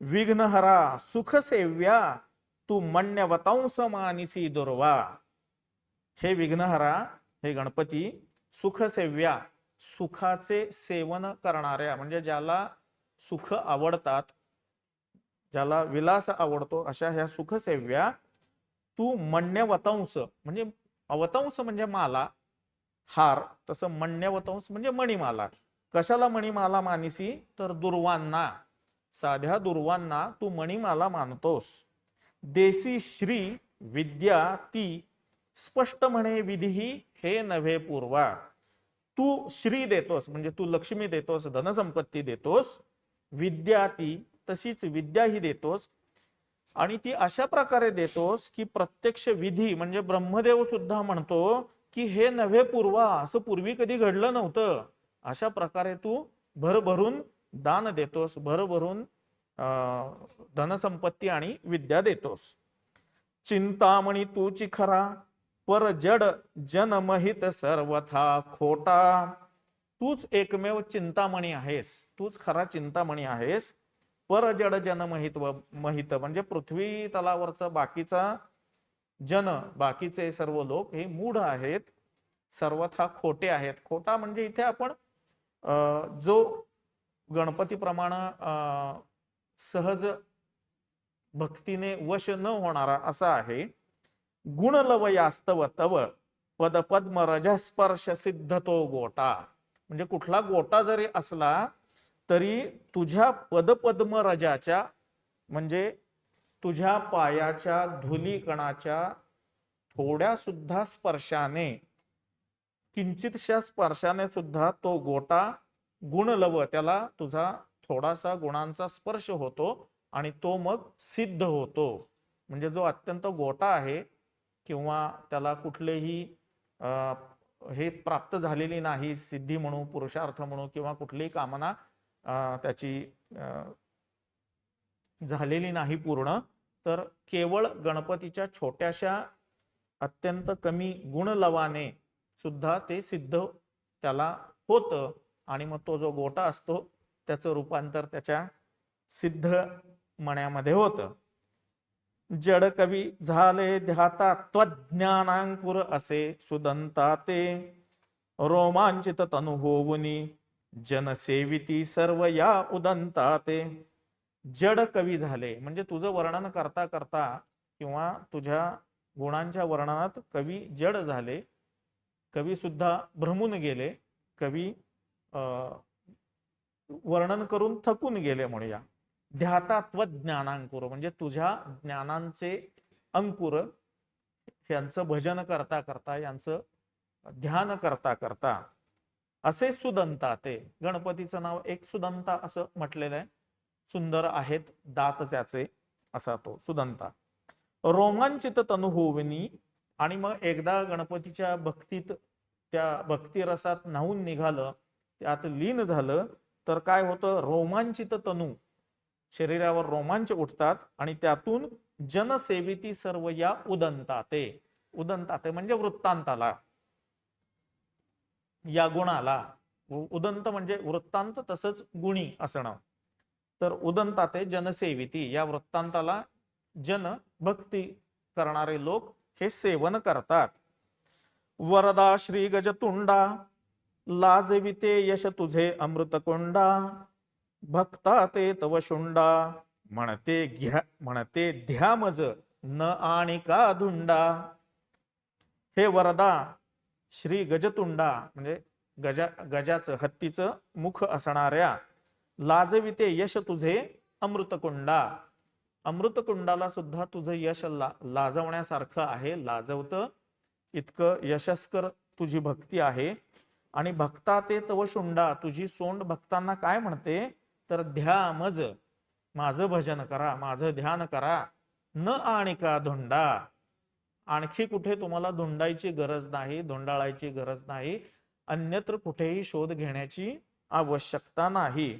विघ्नहरा सुख सेव्या तू मण्यवतांस मानिसी दुर्वा। हे विघ्नहरा हे गणपती सुख सेव्या सुखाचे सेवन करणाऱ्या म्हणजे ज्याला सुख आवडतात ज्याला विलास आवडतो अशा ह्या सुखसेव्या तू मण्यवतांस म्हणजे अवतांस म्हणजे माला हार तसं मण्यवतांस म्हणजे मणिमाला. कशाला मणिमाला मानिसी? तर दुर्वांना. साध्या दुर्वांना तू मणिमाला मानतोस. देसी श्री विद्या ती स्पष्ट म्हणे विधी हे नव्हे पूर्वा. तू श्री देतोस म्हणजे तू लक्ष्मी देतोस धनसंपत्ती देतोस विद्या ती तशीच विद्या ही देतोस. आणि ती अशा प्रकारे देतोस की प्रत्यक्ष विधी म्हणजे ब्रह्मदेव सुद्धा म्हणतो की हे नव्हे पूर्वा असं पूर्वी कधी घडलं नव्हतं. अशा प्रकारे तू भरभरून दान देतोस भरभरून धनसंपत्ती आणि विद्या देतोस. चिंतामणी तूची खरा पर जड जनमहित सर्वथा खोटा. तूच एकमेव चिंतामणी आहेस तूच खरा चिंतामणी आहेस. पर जड जनमहित व महित म्हणजे पृथ्वी तलावरचा बाकीचा जन बाकीचे सर्व लोक हे मूढ आहेत सर्वथा खोटे आहेत. खोटा म्हणजे इथे आपण जो गणपतीप्रमाणे अं, सहज भक्तीने वश न होणारा असा आहे. गुणलवयास्तव तव पद पद्म रजस्पर्श सिद्ध तो गोटा. म्हणजे कुठला गोटा जरी असला तरी तुझ्या पदपद्म रजाच्या म्हणजे तुझ्या पायाच्या धुलीकणाच्या थोड्या सुद्धा स्पर्शाने किंचितशा स्पर्शाने सुद्धा तो गोटा गुणलव त्याला तुझा थोडासा गुणांचा स्पर्श होतो आणि तो मग सिद्ध होतो. म्हणजे जो अत्यंत गोटा आहे किंवा त्याला कुठलेही हे प्राप्त झालेली नाही सिद्धी म्हणू पुरुषार्थ म्हणू किंवा कुठलीही कामना त्याची झालेली नाही पूर्ण तर केवळ गणपतीच्या छोट्याशा अत्यंत कमी गुणलवाने सुद्धा ते सिद्ध त्याला होतं. आणि मग तो जो गोटा असतो त्याचं रूपांतर त्याच्या सिद्ध मण्यामध्ये होतं. जड कवी झाले ध्याता त्वज्ञानांकुर असे सुदंता ते. रोमांचित तनु होऊनी जनसेविती सर्व या उदंता ते. जड कवी झाले म्हणजे तुझं वर्णन करता करता किंवा तुझ्या गुणांच्या वर्णनात कवी जड झाले कवी सुद्धा भ्रमून गेले कवी वर्णन करून थकून गेले म्हणूया. ध्यातात्व ज्ञानांकुर म्हणजे तुझ्या ज्ञानांचे अंकुर यांचं भजन करता करता यांचं ध्यान करता करता असे सुदंता ते. गणपतीचं नाव एक सुदंता असं म्हटलेलं आहे. सुंदर आहेत दात त्याचे असा तो सुदंता. रोमांचित तनु होविनी आणि मग एकदा गणपतीच्या भक्तीत त्या भक्तिरसात न्हावून निघालं त्यात लीन झालं तर काय होतं? रोमांचित तनू शरीरावर रोमांच उठतात आणि त्यातून जनसेविती सर्व या उदंताते. उदंताते म्हणजे वृत्तांताला. या गुणाला. उदंत म्हणजे वृत्तांत तसंच गुणी असणं. तर उदंताते जनसेविती. या वृत्तांताला जन भक्ती करणारे लोक हे सेवन करतात. वरदा श्री गजतुंडा लाजविते यश तुझे अमृतकोंडा भक्ता ते तव शुंडा. म्हणते घ्या म्हणते ध्यामज न आणि का धुंडा हे वरदा श्री गजतुंडा म्हणजे गजा गजाचं हत्तीचं मुख असणाऱ्या लाजविते यश तुझे अमृतकुंडा. अमृतकुंडाला सुद्धा तुझं यश ला लाजवण्यासारखं आहे लाजवतं. इतकं यशस्कर तुझी भक्ती आहे. आणि भक्ता ते तव शुंडा तुझी सोंड भक्तांना काय म्हणते? तर ध्या मज माझं भजन करा माझं ध्यान करा न आणि का धोंडा. आणखी कुठे तुम्हाला धुंडायची गरज नाही धुंडाळायची गरज नाही अन्यत्र कुठेही शोध घेण्याची आवश्यकता नाही.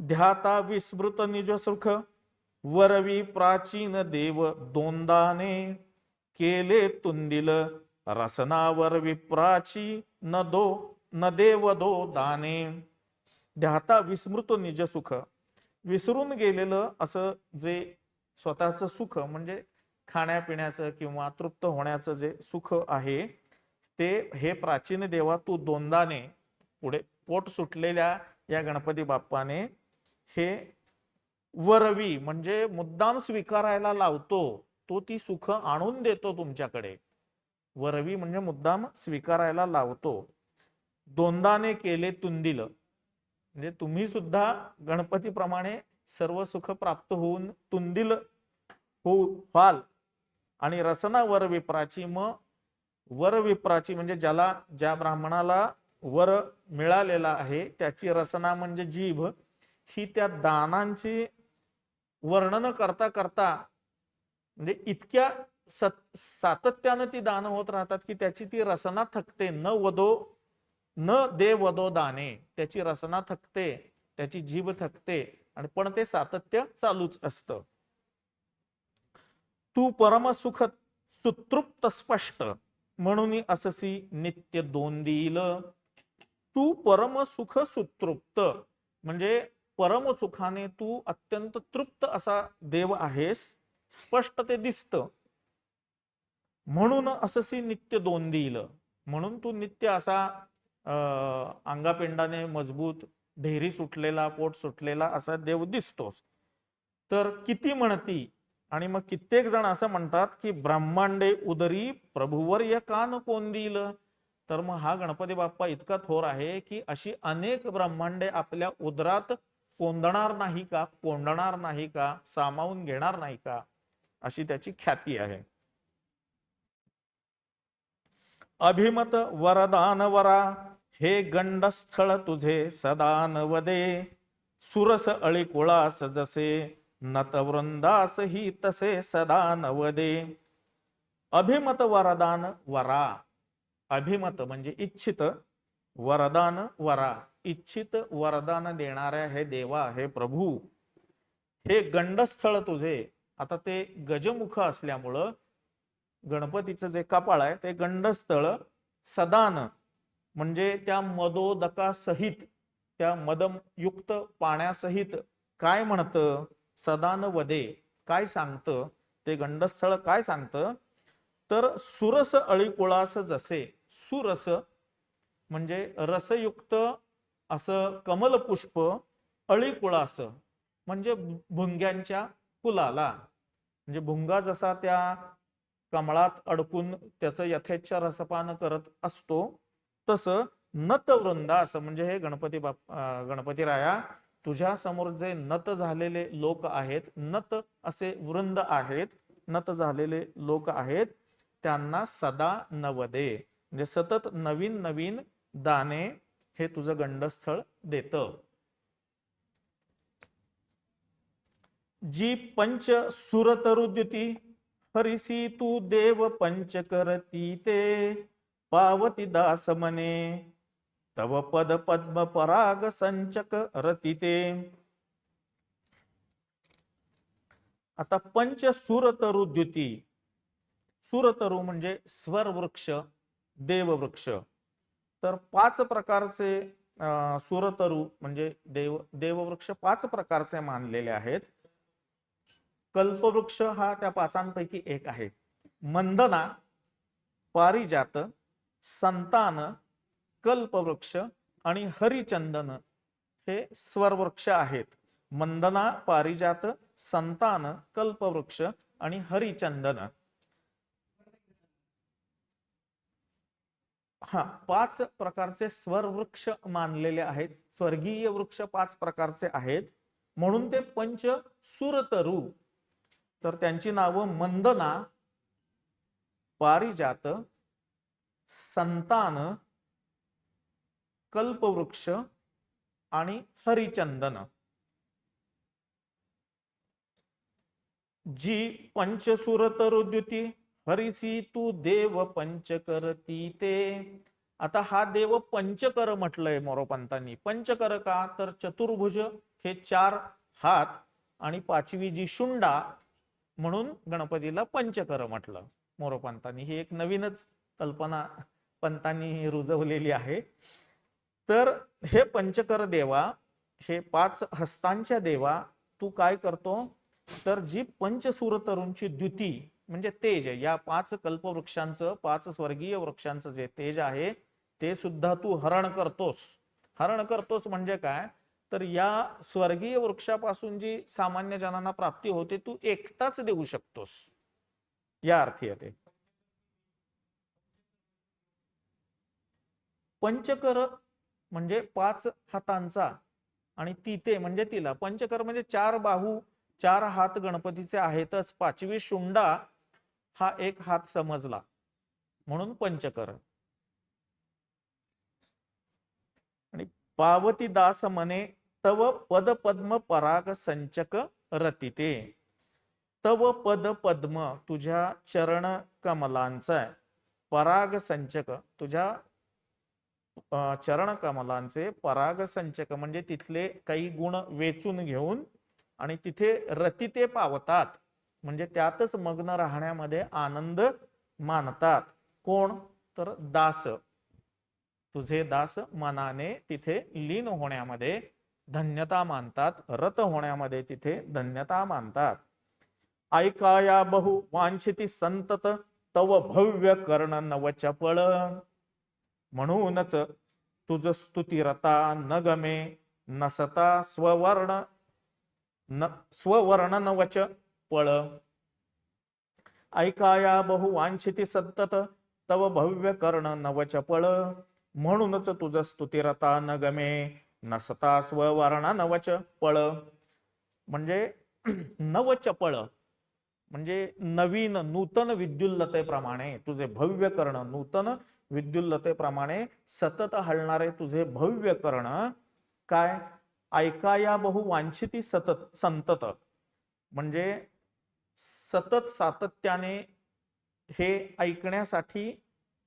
ध्याता विस्मृत निज सुख वरवी प्राचीन देव दोंदाने केले तुंदिल रसनावर विप्राची न दो न देव दाने. ध्याता विस्मृतो निज सुख. विसरून गेलेलं असं जे स्वतःचं सुख म्हणजे खाण्यापिण्याचं किंवा तृप्त होण्याचं जे सुख आहे ते हे प्राचीन देवा तू दोनदाने पुढे पोट सुटलेल्या या गणपती बाप्पाने हे वरवी म्हणजे मुद्दाम स्वीकारायला लावतो तो ती सुख आणून देतो तुमच्याकडे. वरवी म्हणजे मुद्दाम स्वीकारायला लावतो. दोनदाने केले तुंदिल. म्हणजे तुम्ही सुद्धा गणपतीप्रमाणे सर्व सुख प्राप्त होऊन तुंदिल हो व्हाल. आणि रसना वर विप्राची मग वर विप्राची म्हणजे ज्याला ज्या ब्राह्मणाला वर मिळालेला आहे त्याची रसना म्हणजे जीभ ही त्या दानांची वर्णन करता करता म्हणजे इतक्या सत सातत्यानं ती दान होत राहतात की त्याची ती रसना थकते. न वदो न दे वदो दाने त्याची रचना थकते त्याची जीभ थकते आणि पण ते सातत्य चालूच असतं. तू परमसुख सुतृप्त स्पष्ट म्हणून अससी नित्य दोन देईल तू परमसुख सुतृप्त म्हणजे परमसुखाने तू अत्यंत तृप्त असा देव आहेस स्पष्ट ते दिसत. म्हणून अससी नित्य दोन देईल म्हणून तू नित्य असा अंगापिंडाने मजबूत ढेरी सुटलेला पोट सुटलेला असा देव दिसतोच. तर किती म्हणती आणि मग कित्येक जण असं म्हणतात की ब्रह्मांडे उदरी प्रभूवर या कान कोण देईल तर मग हा गणपती बाप्पा इतका थोर आहे की अशी अनेक ब्रह्मांडे आपल्या उदरात कोंदणार नाही का कोंडणार नाही का सामावून घेणार नाही का अशी त्याची ख्याती आहे. अभिमत वरदान वरा हे गंडस्थळ तुझे सदान वदे सुरस अळी कुळास जसे नतवृंदास ही तसे सदा नवदे. अभिमत वरदान वरा. अभिमत म्हणजे इच्छित वरदान वरा. इच्छित वरदान देणाऱ्या हे देवा हे प्रभू. हे गंडस्थळ तुझे. आता ते गजमुख असल्यामुळं गणपतीचं जे कपाळ आहे ते गंडस्थळ सदान म्हणजे त्या मदोदकासहित त्या मदमयुक्त पाण्यासहित काय म्हणतं? सदान वदे काय सांगतं? ते गंडस्थळ काय सांगतं? तर सुरस अळीकुळास जसे सुरस म्हणजे रसयुक्त असं कमलपुष्प अळीकुळास म्हणजे भुंग्यांच्या कुलाला. म्हणजे भुंगा जसा त्या कमळात अडकून त्याचं यथेच्छ रसपान करत असतो तसं नत असं म्हणजे हे गणपती बाप गणपती राया तुझ्या समोर जे नत झालेले लोक आहेत नत असे वृंद आहेत नत झालेले लोक आहेत त्यांना सदा नवदे. म्हणजे सतत नवीन नवीन दाने हे तुझं गंडस्थळ देत. जी पंच सुरतरुद्युती हरिसी तू देव पंच करती ते. पावती दास मने तव पद पद्म पराग संचक रतिते. आता पंच सुरतरुद्युती सुरतरु म्हणजे स्वर वृक्ष देववृक्ष. तर पाच प्रकारचे अं, सुरतरु म्हणजे देव देववृक्ष पाच प्रकारचे मानलेले आहेत. कल्पवृक्ष हा त्या पाचांपैकी एक आहे. मंदना पारिजात संतान कल्पवृक्ष आणि हरिचंदन हे स्वरवृक्ष आहेत. मंदना पारिजात संतान कल्पवृक्ष आणि हरिचंदन. हा पाच प्रकारचे स्वरवृक्ष मानलेले आहेत. स्वर्गीय वृक्ष पाच प्रकारचे आहेत. म्हणून ते पंच सुरतरू. तर त्यांची नावं मंदना पारिजात संतान कल्पवृक्ष आणि हरिचंदन. जी पंचसुरतरुद्युती हरिसी तू देव पंच करती ते. आता हा देव पंचकर म्हटलंय मोरोपंतांनी. पंचकर का? तर चतुर्भुज हे चार हात आणि पाचवी जी शुंडा म्हणून गणपतीला पंचकर म्हटलं मोरोपंतांनी. ही एक नवीनच कल्पना पंतांनी रुजवलेली आहे. तर हे पंचकर देवा हे पाच हस्तांच्या देवा तू काय करतो? तर जी पंचसूर तरुणची द्युती म्हणजे तेज या पाच कल्पवृक्षांचं पाच स्वर्गीय वृक्षांचं जे तेज आहे ते सुद्धा तू हरण करतोस. हरण करतोस म्हणजे काय? तर या स्वर्गीय वृक्षापासून जी सामान्य जनांना प्राप्ती होते तू एकटाच देऊ शकतोस. या अर्थी येते पंचकर म्हणजे पाच हातांचा आणि तिथे म्हणजे तिला पंचकर म्हणजे चार बाहू चार हात गणपतीचे आहेतच. पाचवी शुंडा हा एक हात समजला. म्हणून पंचकर. आणि पावती दास मने तव पद पद्म पराग संचक रतिते. तव पद पद्म तुझ्या चरण कमलांचा पराग संचक तुझ्या चरण कमलांचे पराग संचक म्हणजे तिथले काही गुण वेचून घेऊन आणि तिथे रतिते पावतात. म्हणजे त्यातच मग्न राहण्यामध्ये आनंद मानतात. कोण? तर दास. तुझे दास मनाने तिथे लीन होण्यामध्ये धन्यता मानतात रत होण्यामध्ये तिथे धन्यता मानतात. ऐकाया बहु वांछिती संतत तव भव्य कर्ण नव चपळ म्हणूनच तुझ स्तुतिरता न गमे नसता स्ववर्ण न स्ववर्ण नवच पळ. ऐकाया बहु वांछिती सतत तव भव्य कर्ण नवच पळ. म्हणूनच तुझ स्तुतिरता न गमे नसता स्ववर्ण नवच पळ. म्हणजे नवचपळ म्हणजे नवीन नूतन विद्युल्लतेप्रमाणे तुझे भव्य कर्ण नूतन विद्युल्लतेप्रमाणे सतत हलणारे तुझे भव्य कर्ण. काय? ऐकाया बहु वांछिती सतत संतत. म्हणजे सतत सातत्याने हे ऐकण्यासाठी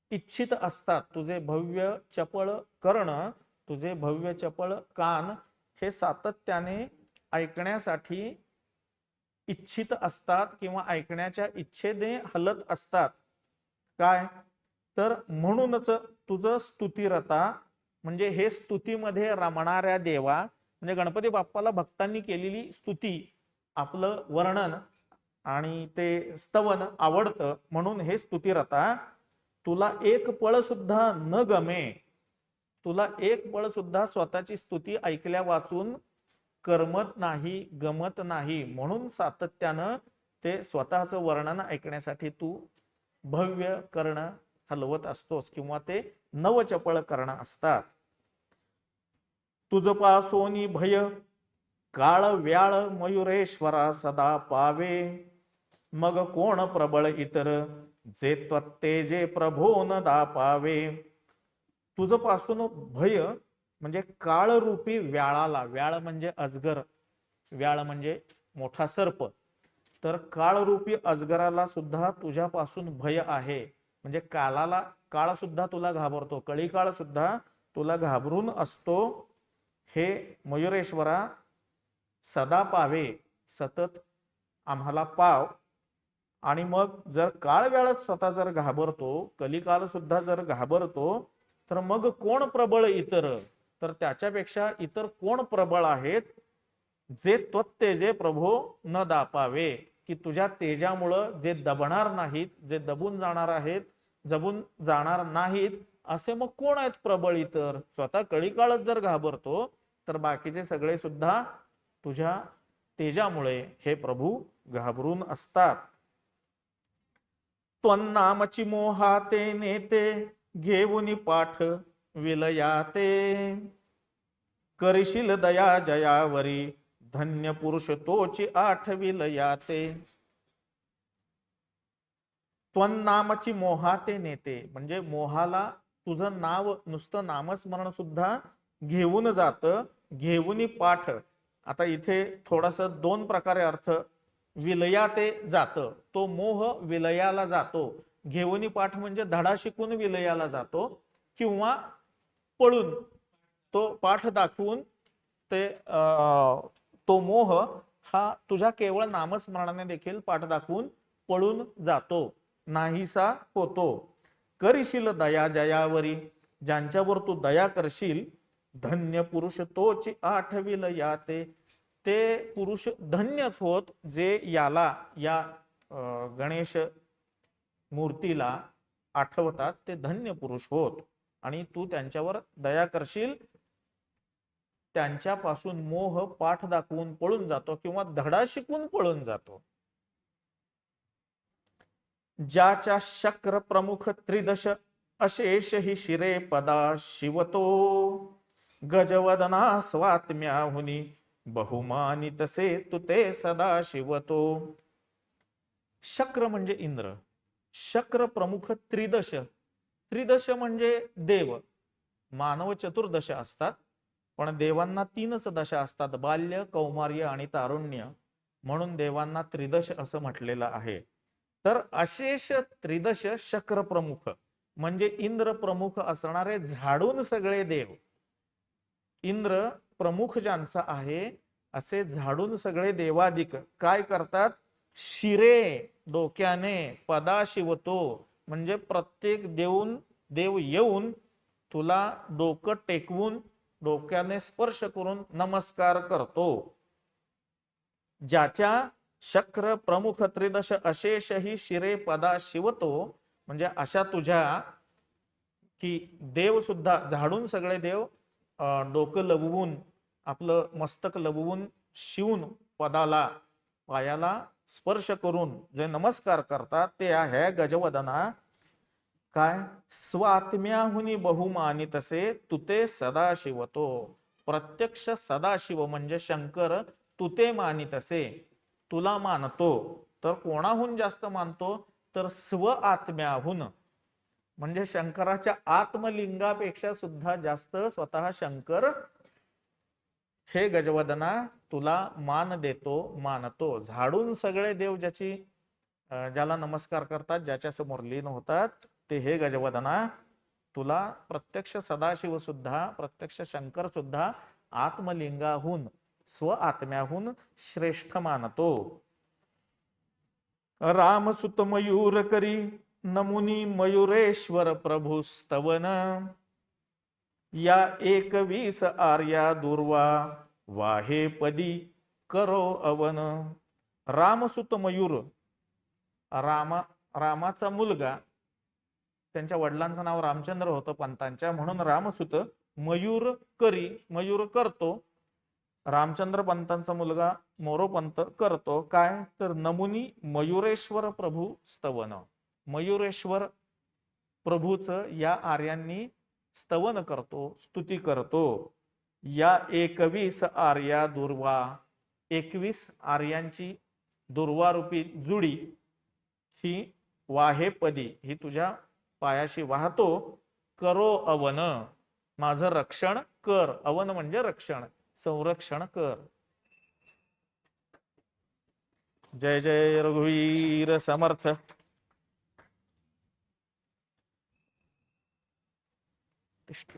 इच्छित असतात. तुझे भव्य चपळ कर्ण तुझे भव्य चपळ कान हे सातत्याने ऐकण्यासाठी इच्छित असतात किंवा ऐकण्याच्या इच्छेने हलत असतात. काय? तर म्हणूनच तुझं स्तुतिरता म्हणजे हे स्तुतीमध्ये रमणाऱ्या देवा म्हणजे गणपती बाप्पाला भक्तांनी केलेली स्तुती आपलं वर्णन आणि ते स्तवन आवडतं. म्हणून हे स्तुतिरता तुला एक पळ सुद्धा न गमे. तुला एक पळ सुद्धा स्वतःची स्तुती ऐकल्या वाचून करमत नाही गमत नाही. म्हणून सातत्यानं ते स्वतःचं वर्णन ऐकण्यासाठी तू भव्य कर्ण हलवत असतोस किंवा ते नवचपळ कर्ण असतात. तुझपासोनी भय काळ व्याळ मयुरेश्वरा सदा पावे. मग कोण प्रबळ इतर जे त्वत्तेजे प्रभो न दा पावे. पासून भय म्हणजे काळरूपी व्याळाला व्याळ म्हणजे अजगर व्याळ म्हणजे मोठा सर्प. तर काळरूपी अजगराला सुद्धा तुझ्यापासून भय आहे. म्हणजे कालाला काळ सुद्धा तुला घाबरतो. कळी काळ सुद्धा तुला घाबरून असतो. हे मयुरेश्वरा सदा पावे सतत आम्हाला पाव. आणि मग जर काळ वेळात स्वतः जर घाबरतो कलिकाल सुद्धा जर घाबरतो तर मग कोण प्रबळ इतर? तर त्याच्यापेक्षा इतर कोण प्रबळ आहेत? जे त्वत्तेजे प्रभो न दापावे. की तुझ्या तेजामुळं जे दबणार नाहीत जे दबून जाणार आहेत जबून जाणार नाहीत असे मग कोण आहेत प्रबळ इतर? स्वतः कळीकाळच जर घाबरतो तर बाकीचे सगळे सुद्धा तुझ्या तेजामुळे हे प्रभू घाबरून असतात. त्वन्नामची मोहाते नेते घेऊन पाठ विलयाते. करशील दया जयावरी धन्य पुरुष तोची आठ विलयाते. त्वन्नामाची मोहा ते नेते. म्हणजे मोहाला तुझं नाव नुसतं नामस्मरण सुद्धा घेऊन जात घेऊन पाठ. आता इथे थोडस दोन प्रकारे अर्थ. विलया ते जात. तो मोह विलयाला जातो. घेऊनी पाठ म्हणजे धडा शिकून विलयाला जातो. किंवा पळून तो पाठ दाखवून ते तो मोह हा तुझ्या केवळ नामस्मरणाने देखील पाठ दाखवून पळून जातो. नाहीसा होतो. करशील दया जयावरी ज्यांच्यावर तू दया करशील धन्य पुरुष तोच आठविल या ते पुरुष धन्यच होत जे याला या गणेश मूर्तीला आठवतात ते धन्य पुरुष होत. आणि तू त्यांच्यावर दया करशील त्यांच्यापासून मोह पाठ दाखवून पळून जातो किंवा धडा शिकून पळून जातो. ज्याच्या शक्र प्रमुख त्रिदश अशेष ही शिरे पदा शिवतो. गजवदना स्वात्म्याहुनी बहुमानी तसे तुते ते सदा शिवतो. शक्र म्हणजे इंद्र. शक्र प्रमुख त्रिदश. त्रिदश म्हणजे देव. मानव चतुर्दश असतात पण देवांना तीनच दशा असतात बाल्य कौमार्य आणि तारुण्य. म्हणून देवांना त्रिदश असं म्हटलेलं आहे. तर अशेष त्रिदश शक्र प्रमुख म्हणजे इंद्र प्रमुख असणारे झाडून सगळे देव. इंद्र प्रमुख ज्यांचा आहे असे झाडून सगळे देवादिक काय करतात? शिरे डोक्याने पदा शिवतो म्हणजे प्रत्येक देऊन देव येऊन तुला डोकं टेकवून डोक्याने स्पर्श करून नमस्कार करतो. ज्याच्या शक्र प्रमुख त्रिदश अशेष ही शिरे पदा शिवतो. म्हणजे अशा तुझ्या की देव सुद्धा झाडून सगळे देव डोकं लबवून आपलं मस्तक लबवून शिवून पदाला पायाला स्पर्श करून जे नमस्कार करतात ते आहे गजवदना. काय? स्वात्म्याहुनी बहुमानी तसे तुते सदाशिवतो प्रत्यक्ष सदाशिव म्हणजे शंकर तुते मानित असे तुला मानतो तर कोणाहून जास्त मानतो? तर स्व आत्म्याहून. म्हणजे शंकराच्या आत्मलिंगापेक्षा सुद्धा जास्त स्वतः शंकर हे गजवदना तुला मान देतो मानतो. झाडून सगळे देव ज्याची ज्याला नमस्कार करतात ज्याच्या समोर लीन होतात ते हे गजवदना तुला प्रत्यक्ष सदाशिव सुद्धा प्रत्यक्ष शंकर सुद्धा आत्मलिंगाहून. स्व आत्म्याहून श्रेष्ठ मानतो. रामसुत मयूर करी नमुनी मयुरेश्वर प्रभू स्तवन या एकवीस आर्या दुर्वा वाहे पदी करो अवन. रामसुत मयूर रामा रामाचा मुलगा त्यांच्या वडिलांचं नाव रामचंद्र होतं पंतांच्या म्हणून रामसुत मयूर करी मयूर करतो. रामचंद्र पंतांचा मुलगा मोरोपंत करतो. काय? तर नमुनी मयुरेश्वर प्रभू स्तवन. मयुरेश्वर प्रभूच या आर्यांनी स्तवन करतो स्तुती करतो. या एकवीस आर्या दुर्वा एकवीस आर्यांची दुर्वारूपी जुडी ही वाहेपदी ही तुझ्या पायाशी वाहतो. करो अवन माझं रक्षण कर. अवन म्हणजे रक्षण. संरक्षण कर. जय जय रघुवीर समर्थ. तिष्ठ